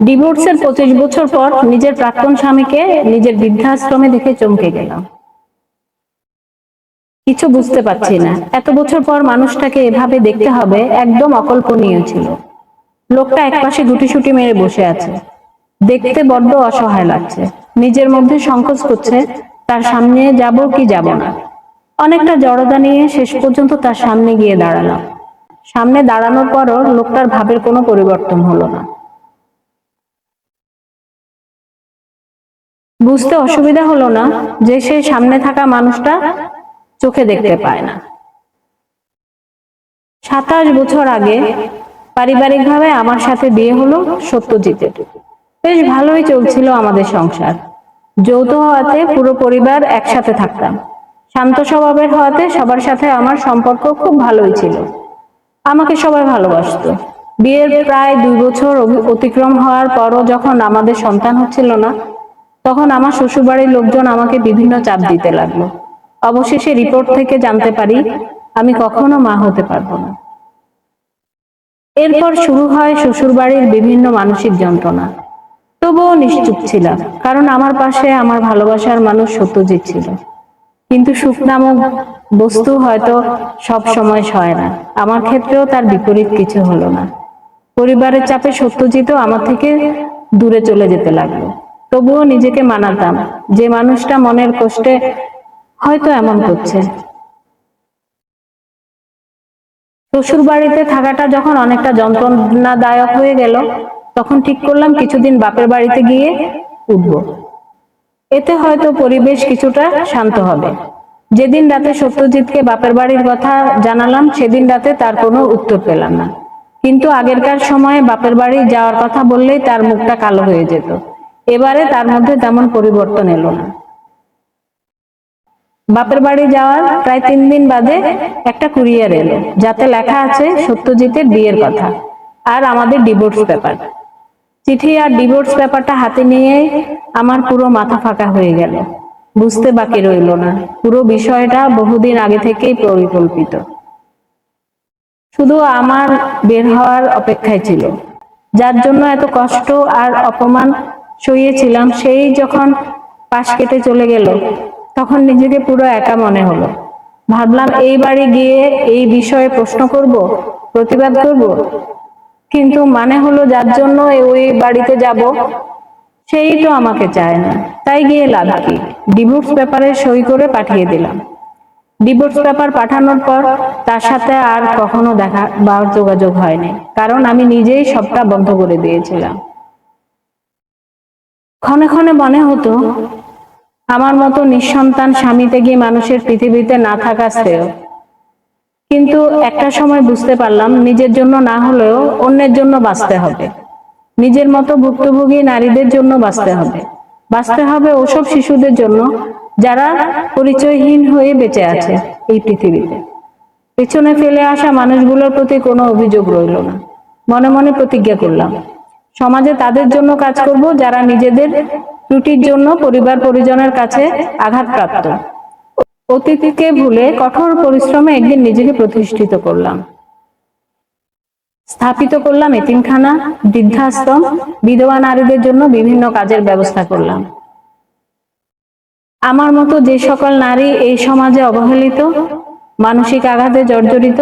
ডিভোর্সের পঁচিশ বছর পর নিজের প্রাক্তন স্বামীকে নিজের বৃদ্ধাশ্রমে দেখে চমকে গেলাম। কিছু বুঝতে পারছি না। এত বছর পর মানুষটাকে এভাবে দেখতে হবে একদম অকল্পনীয় ছিল। লোকটা একপাশে গুটিসুটি মেরে বসে আছে। দেখতে বড্ড অসহায় লাগছে। নিজের মধ্যে সংকোচ করছে, তার সামনে যাব কি যাব না। অনেকটা জড়তা নিয়ে শেষ পর্যন্ত তার সামনে গিয়ে দাঁড়ালাম। সামনে দাঁড়ানোর পরও লোকটার ভাবের কোনো পরিবর্তন হলো না। বুঝতে অসুবিধা হলো না যে সে সামনে থাকা মানুষটা চোখে দেখতে পায় না। সাতাশ বছর আগে পারিবারিকভাবে আমার সাথে বিয়ে হলো সত্যজিতের। বেশ ভালোই চলছিল আমাদের সংসার। যৌথ হওয়াতে পুরো পরিবার একসাথে থাকতাম। শান্ত স্বভাবের হওয়াতে সবার সাথে আমার সম্পর্ক খুব ভালোই ছিল। আমাকে সবাই ভালোবাসতো। বিয়ের প্রায় দুই বছর অতিক্রম হওয়ার পরও যখন আমাদের সন্তান হচ্ছিল না তখন আমার শ্বশুরবাড়ির লোকজন আমাকে বিভিন্ন চাপ দিতে লাগল। অবশেষে রিপোর্ট থেকে জানতে পারি, আমি কখনো মা হতে পারব না। এরপর শুরু হয় শ্বশুরবাড়ির বিভিন্ন মানসিক যন্ত্রণা। তবুও নিশ্চুপ ছিলাম, কারণ আমার পাশে আমার ভালোবাসার মানুষ সত্যজিৎ ছিল। কিন্তু সুখ নামক বস্তু হয়তো সব সময় সয় না। আমার ক্ষেত্রেও তার বিপরীত কিছু হলো না। পরিবারের চাপে সত্যজিৎও আমার থেকে দূরে চলে যেতে লাগল। তবুও নিজেকে মানাতাম। যে মানুষটা মনের কষ্টে হয়তো এমন করছে। শ্বশুর বাড়িতে থাকাটা যখন অনেকটা যন্ত্রণাদায়ক হয়ে গেল, তখন ঠিক করলাম কিছুদিন বাপের বাড়িতে গিয়ে উঠব। এতে হয়তো পরিবেশ কিছুটা শান্ত হবে। যেদিন রাতে সত্যজিৎকে বাপের বাড়ির কথা জানালাম, সেদিন রাতে তার কোনো উত্তর পেলাম না। কিন্তু আগেরকার সময়ে বাপের বাড়ি যাওয়ার কথা বললেই তার মুখটা কালো হয়ে যেত। এবারে তার মধ্যে তেমন পরিবর্তন এলো না। বাপের বাড়ি যাওয়ার প্রায় তিন দিন বাদে একটা কুরিয়ার এলো, যাতে লেখা আছে সত্যজিতের বিয়ের কথা আর আমাদের ডিভোর্স পেপার। চিঠি আর ডিভোর্স পেপারটা হাতে নিয়ে আমার পুরো মাথা ফাঁকা হয়ে গেল। বুঝতে বাকি রইল না। পুরো বিষয়টা বহুদিন আগে থেকেই পরিকল্পিত। শুধু আমার বের হওয়ার অপেক্ষায় ছিল, যার জন্য এত কষ্ট আর অপমান সইয়েছিলাম সেই যখন পাশ কেটে চলে গেল, তখন নিজেকে পুরো একা মনে হলো। ভাবলাম, এই বাড়ি গিয়ে এই বিষয়ে প্রশ্ন করব, প্রতিবাদ করব? কিন্তু মানে হলো, যার জন্য ওই বাড়িতে যাব, সেই তো আমাকে চায় না। তাই গিয়ে লাভ কি? ডিভোর্স পেপারে সই করে পাঠিয়ে দিলাম। ডিভোর্স পেপার পাঠানোর পর তার সাথে আর কখনো দেখা বা যোগাযোগ হয়নি। কারণ আমি নিজেই সবটা বন্ধ করে দিয়েছিলাম। ক্ষণে ক্ষণে মনে হতো, আমার মতো নিঃসন্তান স্বামীতে গিয়ে মানুষের পৃথিবীতে না থাকা শ্রেয়। কিন্তু একটা সময় বুঝতে পারলাম, নিজের জন্য না হলেও অন্যের জন্য বাঁচতে হবে। নিজের মতো ভুক্তভোগী নারীদের জন্য বাঁচতে হবে। বাঁচতে হবে ওসব শিশুদের জন্য যারা পরিচয়হীন হয়ে বেঁচে আছে এই পৃথিবীতে। পেছনে ফেলে আসা মানুষগুলোর প্রতি কোনো অভিযোগ রইল না। মনে মনে প্রতিজ্ঞা করলাম সমাজে তাদের জন্য কাজ করব, যারা নিজেদের ত্রুটির জন্য পরিবার পরিজনের কাছে আঘাতপ্রাপ্ত। অতীতকে ভুলে কঠোর পরিশ্রমে একদিন নিজেকে প্রতিষ্ঠিত করলাম। স্থাপিত করলাম এতিমখানা, বৃদ্ধাশ্রম, বিধবা নারীদের জন্য বিভিন্ন কাজের ব্যবস্থা করলাম। আমার মতো যে সকল নারী এই সমাজে অবহেলিত, মানসিক আঘাতে জর্জরিত,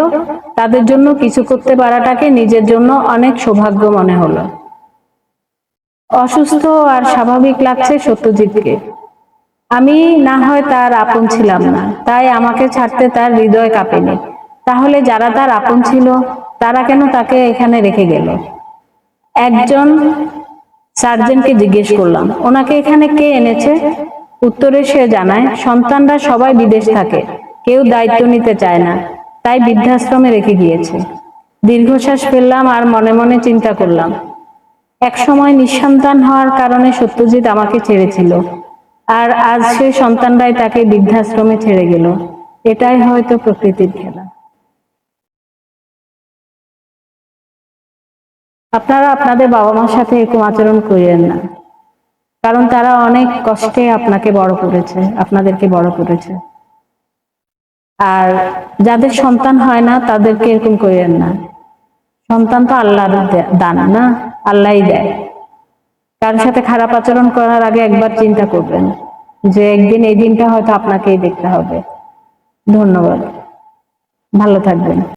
তাদের জন্য কিছু করতে পারাটাকে নিজের জন্য অনেক সৌভাগ্য মনে হলো। অসুস্থ আর স্বাভাবিক লাগছে সত্যজিৎকে। আমি না হয় তার আপন ছিলাম না, তাই আমাকে ছাড়তে তার হৃদয় কাঁপেনি। তাহলে যারা তার আপন ছিল, তারা কেন তাকে এখানে রেখে গেল? একজন সার্জেনকে জিজ্ঞেস করলাম, ওনাকে এখানে কে এনেছে? উত্তরে সে জানায়, সন্তানরা সবাই বিদেশ থাকে, কেউ দায়িত্ব নিতে চায় না, তাই বৃদ্ধাশ্রমে রেখে গিয়েছে। দীর্ঘশ্বাস ফেললাম আর মনে মনে চিন্তা করলাম এক সময় নিঃসন্তান হওয়ার কারণে সত্যজিৎ আমাকে ছেড়েছিল। আর আজ সেই সন্তানরাই তাকে বৃদ্ধাশ্রমে ছেড়ে গেল। এটাই হয়তো প্রকৃতির খেলা। আপনারা আপনাদের বাবা মার সাথে এরকম আচরণ করিয়েন না। কারণ তারা অনেক কষ্টে আপনাকে বড় করেছে, আপনাদেরকে বড় করেছে। আর যাদের সন্তান হয় না, তাদেরকে এরকম করিয়েন না। সন্তান তো আল্লাহর দান না, আল্লাহই দেয়। কারোর সাথে খারাপ আচরণ করার আগে একবার চিন্তা করবেন যে একদিন এই দিনটা হয়তো আপনাকেই দেখতে হবে। ধন্যবাদ। ভালো থাকবেন।